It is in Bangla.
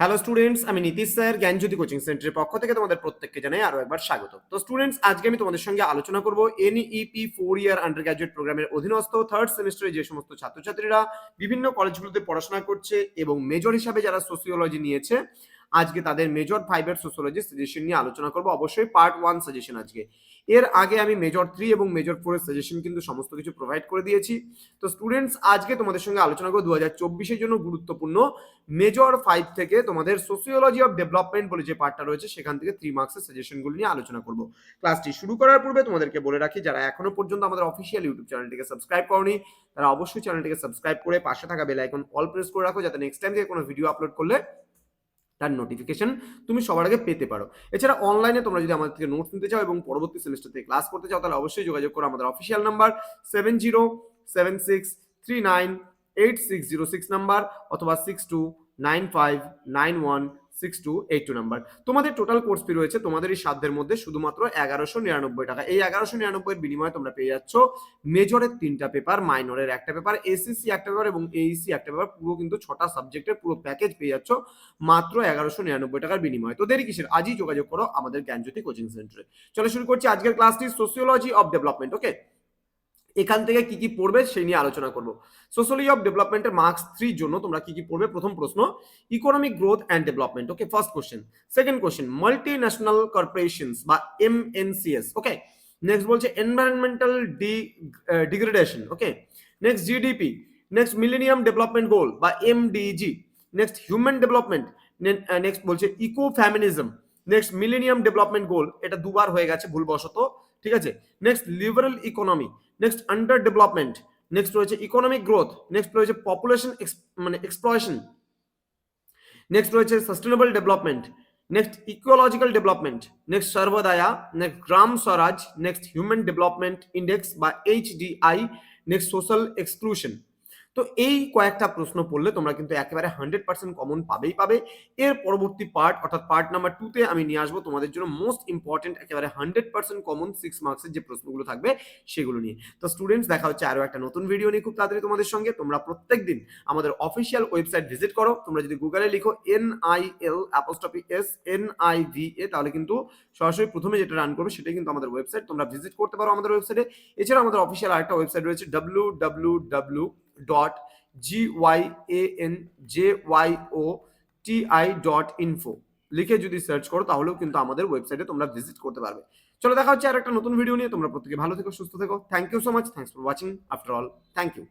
হ্যালো স্টুডেন্টস আমি নীতিশ স্যার, জ্ঞানজ্যোতি কোচিং সেন্টারের পক্ষ থেকে তোমাদের প্রত্যেককে জানাই আরও একবার স্বাগত। তো স্টুডেন্টস আজকে আমি তোমাদের সঙ্গে আলোচনা করব NEP four year undergraduate প্রোগ্রামের অধীনস্থ থার্ড সেমিস্টারে যে সমস্ত ছাত্রছাত্রীরা বিভিন্ন কলেজগুলোতে পড়াশোনা করছে এবং মেজর হিসাবে যারা সোসিওলজি নিয়েছে আজকে তাদের মেজর ফাইভের সোসিওলজি সাজেশন নিয়ে আলোচনা করব। অবশ্যই পার্ট ওয়ান সাজেশন আজকে। এর আগে আমি মেজর থ্রি এবং মেজর ফোরের সাজেশন কিন্তু সমস্ত কিছু প্রোভাইড করে দিয়েছি। তো স্টুডেন্টস আজকে তোমাদের সঙ্গে আলোচনা করব দু হাজার চব্বিশের জন্য গুরুত্বপূর্ণ। মেজর ফাইভ থেকে তোমাদের সোসিওলজি অফ ডেভেলপমেন্ট বলে যে পার্টটা রয়েছে, সেখান থেকে থ্রি মার্কসের সাজেশনগুলো নিয়ে আলোচনা করব। ক্লাসটি শুরু করার পূর্বে তোমাদেরকে বলে রাখি, যারা এখনও পর্যন্ত আমাদের অফিসিয়াল ইউটিউব চ্যানেলটিকে সাবস্ক্রাইব করনি, তারা অবশ্যই চ্যানেলটিকে সাবস্ক্রাইব করে পাশে থাকা বেল আইকন অল প্রেস করে রাখো, যাতে নেক্সট টাইম থেকে কোনো ভিডিও আপলোড করলে তার নোটিফিকেশন তুমি সবার আগে পেতে পারো। এছাড়া অনলাইনে তোমরা যদি আমাদের থেকে নোটস নিতে চাও এবং পরবর্তী সেমিস্টার থেকে ক্লাস করতে চাও, তাহলে অবশ্যই যোগাযোগ করো আমাদের official number seven zero seven six three nine eight six zero six number অথবা six two nine five nine one six two eight two number তোমাদের টোটাল কোর্স ফি রয়েছে তোমাদের এই সাধ্যের মধ্যে শুধুমাত্র এগারোশো নিরানব্বই টাকা। এই এগারোশো নিরানব্বইয়ের বিনিময়ে তোমরা পেয়ে যাচ্ছ মেজরের তিনটা পেপার মাইনরের একটা পেপার এসিসি একটা পেপার এবং এইসি একটা পেপার পুরো কিন্তু ছটা সাবজেক্টের পুরো প্যাকেজ পেয়ে যাচ্ছ মাত্র এগারোশো নিরানব্বই টাকার বিনিময়ে। তো দেরি কিসের? আজই যোগাযোগ করো আমাদের জ্ঞানজ্যোতি কোচিং সেন্টারে চলো শুরু করছি আজকের ক্লাসটি সোসিওলজি অফ ডেভেলপমেন্ট ওকে এখান থেকে কি কি পড়বে সেই নিয়ে আলোচনা করব। সোশ্যালি অফ ডেভেলপমেন্টের মার্কস থ্রির জন্য তোমরা কি কি পড়বে? প্রথম প্রশ্ন economic growth and development okay first question second question multinational corporations বা এমএনসিএস ওকে নেক্সট বলছে environmental d degradation okay next GDP next millennium development goal বা MDG next human development next বলছে eco feminism next millennium development goal এটা দুবার হয়ে গেছে, ভুলবশত। ঠিক আছে? Next liberal economy next underdevelopment next রয়েছে ইকোনমিক গ্রোথ নেক্সট রয়েছে পপুলেশন মানে এক্সপ্লয়েশন নেক্সট রয়েছে sustainable development next ecological development next Sarvodaya. Next Gram Swaraj. Next human development index বা এইচডিআই নেক্সট সোশ্যাল এক্সক্লুশন তো এই কয়েকটা প্রশ্ন পড়লে তোমরা কিন্তু একেবারে হান্ড্রেড পার্সেন্ট কমন পাবেই পাবে। এর পরবর্তী পার্ট অর্থাৎ পার্ট নাম্বার টুতে আমি নিয়ে আসব তোমাদের জন্য মোস্ট ইম্পর্টেন্ট একেবারে হান্ড্রেড পার্সেন্ট কমন সিক্স মার্কসের যে প্রশ্নগুলো থাকবে সেগুলো নিয়ে। তো স্টুডেন্টস দেখা হচ্ছে আরও একটা নতুন ভিডিও নিয়ে খুব তাড়াতাড়ি তোমাদের সঙ্গে। তোমরা প্রত্যেক দিন আমাদের অফিসিয়াল ওয়েবসাইট ভিজিট করো। তোমরা যদি গুগলে লিখো N I L apostrophe S N I V A তাহলে কিন্তু সরাসরি প্রথমে যেটা রান করবে সেটাই কিন্তু আমাদের ওয়েবসাইট তোমরা ভিজিট করতে পারো আমাদের ওয়েবসাইটে এছাড়া আমাদের অফিসিয়াল আরেকটা ওয়েবসাইট রয়েছে W W W dot G Y A N J Y O T I dot info লিখে যদি সার্চ করো, তাহলেও কিন্তু আমাদের ওয়েবসাইটে তোমরা ভিজিট করতে পারবে। চলো দেখা হচ্ছে আর একটা নতুন ভিডিও নিয়ে। তোমরা প্রত্যেকে ভালো থেকো, সুস্থ থেকো। Thank you so much thanks for watching after all thank you